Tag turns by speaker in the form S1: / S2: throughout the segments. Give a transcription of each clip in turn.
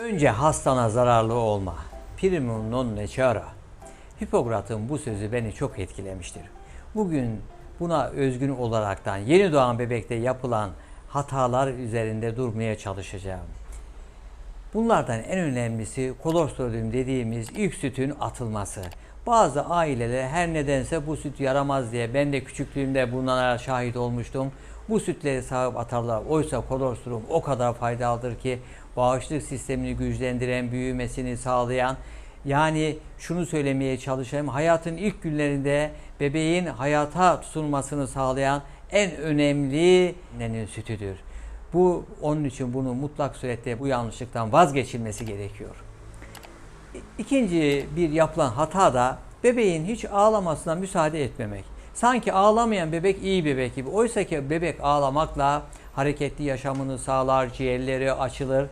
S1: Önce hastana zararlı olma. Primum non nocere. Hipokrat'ın bu sözü beni çok etkilemiştir. Bugün buna özgün olaraktan yeni doğan bebekte yapılan hatalar üzerinde durmaya çalışacağım. Bunlardan en önemlisi kolostrum dediğimiz ilk sütün atılması. Bazı aileler her nedense bu süt yaramaz diye ben de küçüklüğümde bunlara şahit olmuştum. Bu sütleri sağıp atarlar. Oysa kolostrum o kadar faydalıdır ki bağışıklık sistemini güçlendiren, büyümesini sağlayan yani şunu söylemeye çalışayım. Hayatın ilk günlerinde bebeğin hayata tutunmasını sağlayan en önemli nenin sütüdür. Bu onun için bunu mutlak surette bu yanlışlıktan vazgeçilmesi gerekiyor. İkinci bir yapılan hata da bebeğin hiç ağlamasına müsaade etmemek. Sanki ağlamayan bebek iyi bebek gibi. Oysa ki bebek ağlamakla hareketli yaşamını sağlar, ciğerleri açılır.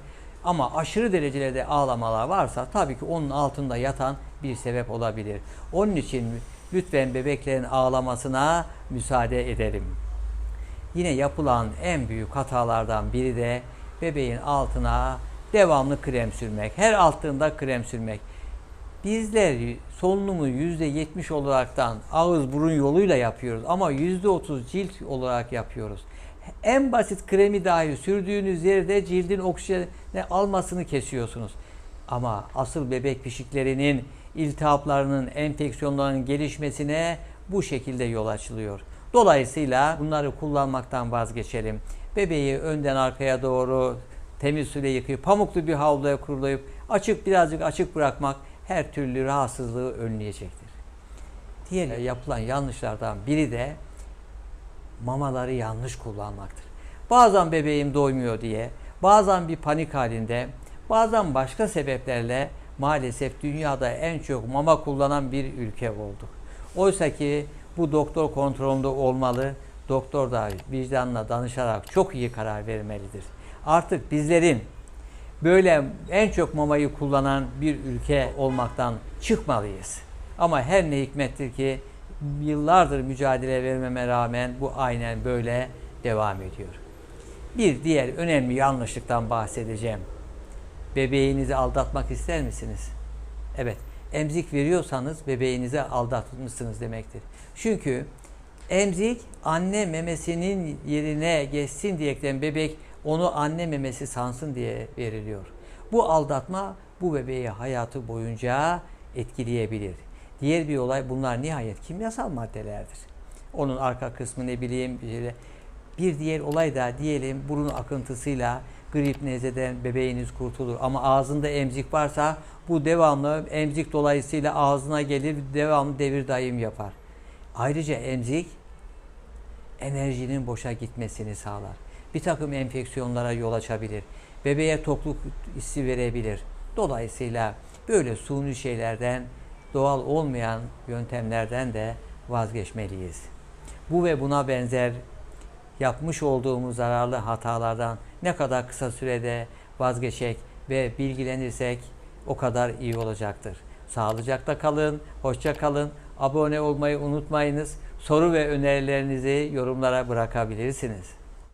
S1: Ama aşırı derecede ağlamalar varsa tabii ki onun altında yatan bir sebep olabilir. Onun için lütfen bebeklerin ağlamasına müsaade edelim. Yine yapılan en büyük hatalardan biri de bebeğin altına devamlı krem sürmek. Her altında krem sürmek. Bizler solunumu %70 olaraktan ağız burun yoluyla yapıyoruz ama %30 cilt olarak yapıyoruz. En basit kremi dahi sürdüğünüz yerde cildin oksijeni almasını kesiyorsunuz. Ama asıl bebek pişiklerinin, iltihaplarının, enfeksiyonlarının gelişmesine bu şekilde yol açılıyor. Dolayısıyla bunları kullanmaktan vazgeçelim. Bebeği önden arkaya doğru temiz suyla yıkayıp pamuklu bir havluya kurulayıp açık birazcık açık bırakmak her türlü rahatsızlığı önleyecektir. Diğer yapılan yanlışlardan biri de mamaları yanlış kullanmaktır. Bazen bebeğim doymuyor diye, bazen bir panik halinde, bazen başka sebeplerle maalesef dünyada en çok mama kullanan bir ülke olduk. Oysa ki bu doktor kontrolünde olmalı. Doktor da vicdanla danışarak çok iyi karar vermelidir. Artık bizlerin böyle en çok mamayı kullanan bir ülke olmaktan çıkmalıyız. Ama her ne hikmettir ki yıllardır mücadele vermeme rağmen bu aynen böyle devam ediyor. Bir diğer önemli yanlışlıktan bahsedeceğim. Bebeğinizi aldatmak ister misiniz? Evet, emzik veriyorsanız bebeğinizi aldatmışsınız demektir. Çünkü emzik anne memesinin yerine geçsin diyerekten bebek onu anne memesi sansın diye veriliyor. Bu aldatma bu bebeği hayatı boyunca etkileyebilir. Diğer bir olay bunlar nihayet kimyasal maddelerdir. Onun arka kısmı ne bileyim bir, bir diğer olay da diyelim burun akıntısıyla grip nezleden bebeğiniz kurtulur. Ama ağzında emzik varsa bu devamlı emzik dolayısıyla ağzına gelir devamlı devir daim yapar. Ayrıca emzik enerjinin boşa gitmesini sağlar. Bir takım enfeksiyonlara yol açabilir. Bebeğe tokluk hissi verebilir. Dolayısıyla böyle suni şeylerden, doğal olmayan yöntemlerden de vazgeçmeliyiz. Bu ve buna benzer yapmış olduğumuz zararlı hatalardan ne kadar kısa sürede vazgeçek ve bilgilenirsek o kadar iyi olacaktır. Sağlıcakla kalın, hoşça kalın. Abone olmayı unutmayınız. Soru ve önerilerinizi yorumlara bırakabilirsiniz.